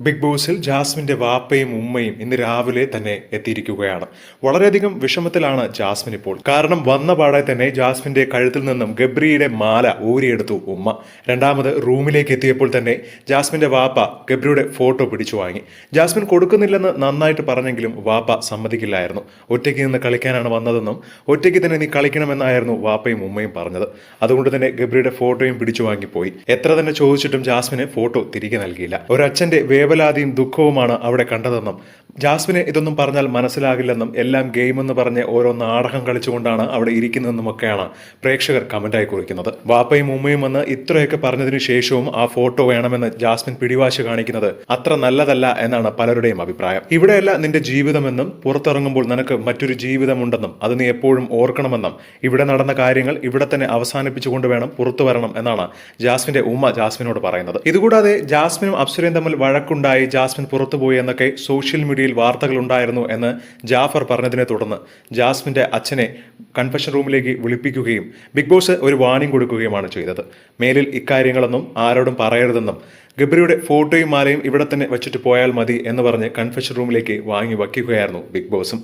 Big ബോസിൽ ജാസ്മിന്റെ വാപ്പയും ഉമ്മയും ഇന്ന് രാവിലെ തന്നെ എത്തിയിരിക്കുകയാണ്. വളരെയധികം വിഷമത്തിലാണ് ജാസ്മിൻ ഇപ്പോൾ. കാരണം വന്ന പാടെ തന്നെ ജാസ്മിന്റെ കഴുത്തിൽ നിന്നും ഗബ്രിയുടെ മാല ഊരിയെടുത്തു ഉമ്മ. രണ്ടാമത് റൂമിലേക്ക് എത്തിയപ്പോൾ തന്നെ ജാസ്മിന്റെ വാപ്പ ഗബ്രിയുടെ ഫോട്ടോ പിടിച്ചു വാങ്ങി. ജാസ്മിൻ കൊടുക്കുന്നില്ലെന്ന് നന്നായിട്ട് പറഞ്ഞെങ്കിലും വാപ്പ സമ്മതിക്കില്ലായിരുന്നു. ഒറ്റയ്ക്ക് നിന്ന് കളിക്കാനാണ് വന്നതെന്നും ഒറ്റയ്ക്ക് തന്നെ നീ കളിക്കണമെന്നായിരുന്നു വാപ്പയും ഉമ്മയും പറഞ്ഞത്. അതുകൊണ്ട് തന്നെ ഗബ്രിയുടെ ഫോട്ടോയും പിടിച്ചു വാങ്ങിപ്പോയി. എത്ര തന്നെ ചോദിച്ചിട്ടും ജാസ്മിന് ഫോട്ടോ തിരികെ നൽകിയില്ല. ഒരച്ഛന്റെ വേവലാതിയും ദുഃഖവുമാണ് അവിടെ കണ്ടതെന്നും ജാസ്മിന് ഇതൊന്നും പറഞ്ഞാൽ മനസ്സിലാകില്ലെന്നും എല്ലാം ഗെയിമെന്ന് പറഞ്ഞ് ഓരോ നാടകം കളിച്ചുകൊണ്ടാണ് അവിടെ ഇരിക്കുന്നതെന്നുമൊക്കെയാണ് പ്രേക്ഷകർ കമന്റായി കുറിക്കുന്നത്. വാപ്പയും ഉമ്മയും വന്ന് ഇത്രയൊക്കെ പറഞ്ഞതിനു ശേഷവും ആ ഫോട്ടോ വേണമെന്ന് ജാസ്മിൻ പിടിവാശി കാണിക്കുന്നത് അത്ര നല്ലതല്ല എന്നാണ് പലരുടെയും അഭിപ്രായം. ഇവിടെയല്ല നിന്റെ ജീവിതമെന്നും പുറത്തിറങ്ങുമ്പോൾ നിനക്ക് മറ്റൊരു ജീവിതമുണ്ടെന്നും അത് നീ എപ്പോഴും ഓർക്കണമെന്നും ഇവിടെ നടന്ന കാര്യങ്ങൾ ഇവിടെ തന്നെ അവസാനിപ്പിച്ചുകൊണ്ട് വേണം പുറത്തു വരണം എന്നാണ് ജാസ്മിന്റെ ഉമ്മ ജാസ്മിനോട് പറയുന്നത്. ഇതുകൂടാതെ ജാസ്മിനും അപ്സരയും തമ്മിൽ വഴക്കുണ്ടായി ജാസ്മിൻ പുറത്തുപോയി എന്നൊക്കെ സോഷ്യൽ മീഡിയയിൽ വാർത്തകളുണ്ടായിരുന്നു എന്ന് ജാഫർ പറഞ്ഞതിനെ തുടർന്ന് ജാസ്മിന്റെ അച്ഛനെ കൺഫഷൻ റൂമിലേക്ക് വിളിപ്പിക്കുകയും ബിഗ് ബോസ് ഒരു വാണിംഗ് കൊടുക്കുകയുമാണ് ചെയ്തത്. മേലിൽ ഇക്കാര്യങ്ങളൊന്നും ആരോടും പറയരുതെന്നും ഗബ്രിയുടെ ഫോട്ടോയും മാലയും ഇവിടെ തന്നെ വെച്ചിട്ട് പോയാൽ മതി എന്ന് പറഞ്ഞ് കൺഫഷൻ റൂമിലേക്ക് വാങ്ങി വയ്ക്കുകയായിരുന്നു ബിഗ് ബോസും.